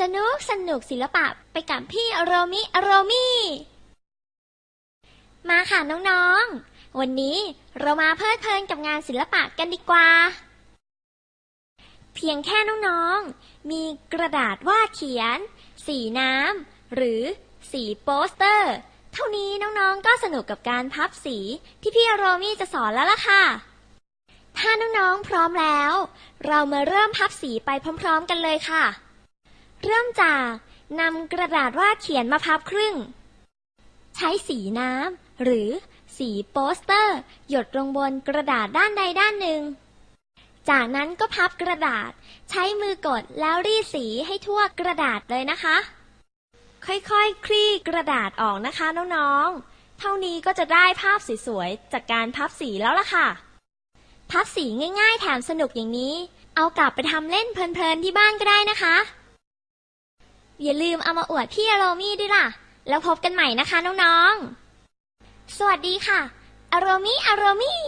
สนุกสนุกศิลปะไปกับพี่โรมิโรมิมาค่ะน้องๆ วันนี้เรามาเพลิดเพลินกับงานศิลปะกันดีกว่า เพียงแค่น้องๆ มีกระดาษวาดเขียน สีน้ำหรือสีโปสเตอร์ เท่านี้น้องๆ ก็สนุกกับการพับสีที่พี่โรมี่จะสอนแล้วล่ะค่ะ ถ้าน้องๆ พร้อมแล้ว เรามาเริ่มพับสีไปพร้อม ๆ กันเลยค่ะ เริ่มจากนำกระดาษวาดเขียนมาพับครึ่ง ใช้สีน้ำหรือสีโปสเตอร์ หยดลงบนกระดาษด้านใดด้านหนึ่ง จากนั้นก็พับกระดาษ ใช้มือกดแล้วรีดสีให้ทั่วกระดาษเลยนะคะ ค่อยๆคคลี่กระดาษออกนะคะน้องๆ เท่านี้ก็จะได้ภาพสวยๆ จากการพับสีแล้วล่ะค่ะ พับสีง่ายๆ แถมสนุกอย่างนี้ เอากลับไปทำเล่นเพลินๆ ที่บ้านก็ได้นะคะ อย่าลืมเอามาอวดพี่อโรมี่ด้วยล่ะ แล้วพบกันใหม่นะคะน้องๆ สวัสดีค่ะ อโรมี่อโรมี่